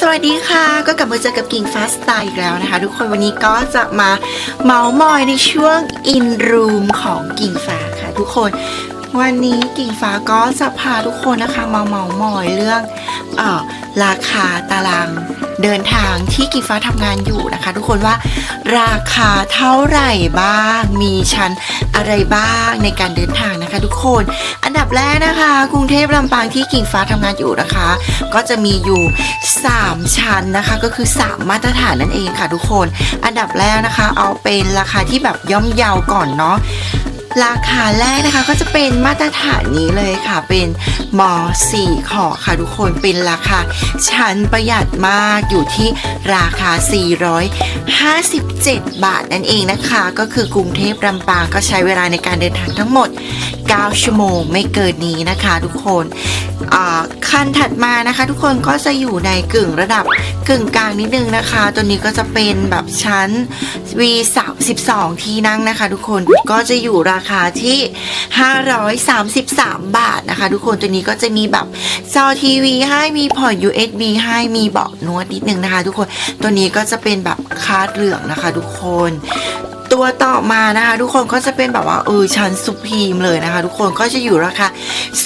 สวัสดีค่ะ ก็กลับมาเจอกับกิ่งฟ้าสไตล์อีกแล้วนะคะ ทุกคนวันนี้ก็จะมาเมาส์มอยในช่วงอินรูมของกิ่งฟ้าค่ะ ทุกคน วันนี้กิ่งฟ้าก็จะพาทุกคนนะคะมาเมาส์มอยเรื่องออราคาตารางเดินทางที่กิ่งฟ้าทำงานอยู่นะคะ ทุกคนว่าราคาเท่าไหร่บ้าง มีชั้นอะไรบ้างในการเดินทางนะคะ ทุกคน อันดับแรกนะคะ กรุงเทพลำปางที่กิ่งฟ้าทำงานอยู่นะคะ ก็จะมีอยู่ 3 ชั้นนะคะ ก็คือ 3 มาตรฐานนั่นเองค่ะ ทุกคน อันดับแรกนะคะ เอาเป็นราคาที่แบบย่อมเยาวก่อนเนาะ ราคาแรกนะคะก็จะเป็นมาตรฐานนี้เลยค่ะเป็นม4ขอค่ะทุกคนเป็นราคาชั้นประหยัดมากอยู่ที่ราคา 457 บาทนั่นเองนะคะ ก็คือกรุงเทพลำปางก็ใช้เวลาในการเดินทางทั้งหมด 9 ชั่วโมงไม่เกินนี้นะคะทุกคน คันถัดมานะคะ ทุกคนก็จะอยู่ในกึ่งระดับกึ่งกลางนิดนึงนะคะ ตัวนี้ก็จะเป็นแบบชั้น V 32ที่นั่งนะคะ ทุกคนก็จะอยู่ราคาที่ 533 บาทนะคะ ทุกคนตัวนี้ก็จะมีแบบจอทีวีให้มีพอร์ต USB ให้มีเบาะนวดนิดนึงนะคะ ทุกคนตัวนี้ก็จะเป็นแบบคาดเหลืองนะคะ ทุกคน ตัวต่อมานะคะ ทุกคนก็จะเป็นแบบว่าเออชั้นสุพีมเลยนะคะ ทุกคนก็จะอยู่ราคา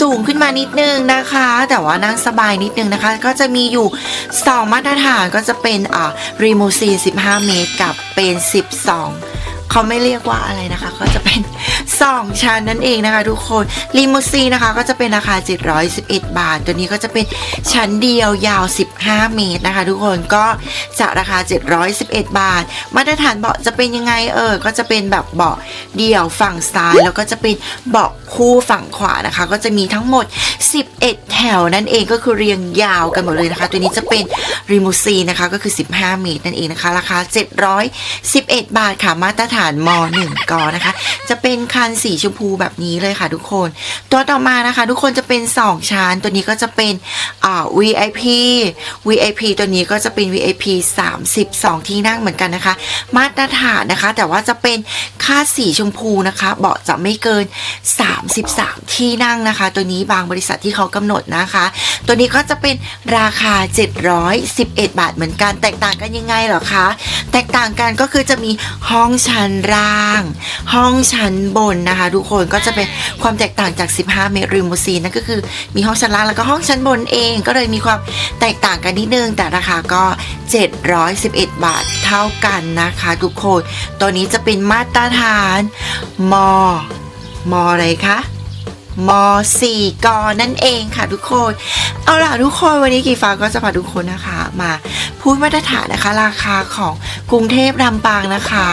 สูงขึ้นมานิดนึงนะคะ แต่ว่านั่งสบายนิดนึงนะคะ ก็จะมีอยู่ 2 มาตรฐานก็จะเป็นอ่ารีมูซีน15 เมตรกับเป็น 12เขาไม่เรียกว่าอะไรนะคะ ก็จะเป็น 2 ชั้นนั่นเองนะคะทุกคนรีมูซีนะคะก็จะเป็นราคา 711 บาท ตัวนี้ก็จะเป็นชั้นเดียวยาว 15 เมตรนะคะ ทุกคนก็จะราคา 711 บาท มาตรฐานเบาะจะเป็นยังไงเออ ก็จะเป็นแบบเบาะเดี่ยวฝั่งซ้าย แล้วก็จะเป็นเบาะคู่ฝั่งขวานะคะ ก็จะมีทั้งหมด 11 แถวนั่นเองก็คือเรียงยาวกันหมดเลยนะคะ ตัวนี้จะเป็นรีมูซีนะคะก็คือ 15 เมตรนั่นเองนะคะ ราคา 711 บาทค่ะมาตรฐานม 1 กอนะคะ จะเป็นคันสีชมพูแบบนี้เลยค่ะทุกคน ตัวต่อมานะคะ ทุกคนจะเป็น 2 ชั้น ตัวนี้ก็จะเป็นอ่า VIP VIP ตัวนี้ก็จะเป็น VIP 32 ที่นั่งเหมือนกันนะคะ มาตรฐานนะคะ แต่ว่าจะเป็น ค่าสีชมพูนะคะ เบาะจะไม่เกิน 33 ที่นั่งนะคะ ตัวนี้บางบริษัทที่เขากำหนดนะคะ ตัวนี้ก็จะเป็นราคา 711 บาทเหมือนกัน แตกต่างกันยังไงเหรอคะ แตกต่างกันก็คือจะมีห้องชั้นล่าง ห้องชั้นบนนะคะ ทุกคนก็จะเป็นความแตกต่างจาก 15 เมตรริมูซีนนั่นก็คือมีห้องชั้นล่างแล้วก็ห้องชั้นบนเองก็เลยมีความแตกต่างกันนิดนึงแต่ราคาก็ 711 บาทเท่ากันนะคะทุกคน ตัวนี้จะเป็นมาตรฐานมอมออะไรคะม 4กอนั่นเองค่ะทุกคน เอาล่ะทุกคนวันนี้กีฟ้าก็จะพาทุกคนนะคะ มา ดมาตรฐานนะคะ ราคาของกรุงเทพลำปางนะคะ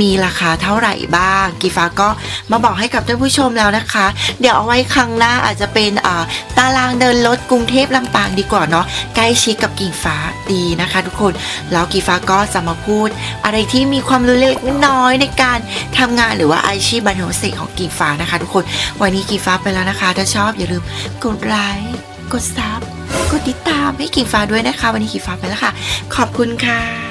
มีราคาเท่าไหร่บ้าง กีฟ้าก็มาบอกให้กับท่านผู้ชมแล้วนะคะ เดี๋ยวเอาไว้ครั้งหน้าอาจจะเป็นอ่าตารางเดินรถกรุงเทพลำปางดีกว่าเนาะใกล้ชิดกับกิ่งฟ้าดีนะคะ ทุกคนแล้วกีฟ้าก็จะมาพูด อะไรที่มีความรู้เล็กน้อยในการทำงานหรือว่าอาชีพบันเทิงเสกของกิ่งฟ้านะคะ ทุกคนวันนี้กิ่งฟ้าไปแล้วนะคะ ถ้าชอบอย่าลืมกดไลค์กดซับ กดติดตามให้กิ่งฟ้าด้วยนะคะ วันนี้กิ่งฟ้าไปแล้วค่ะ ขอบคุณค่ะ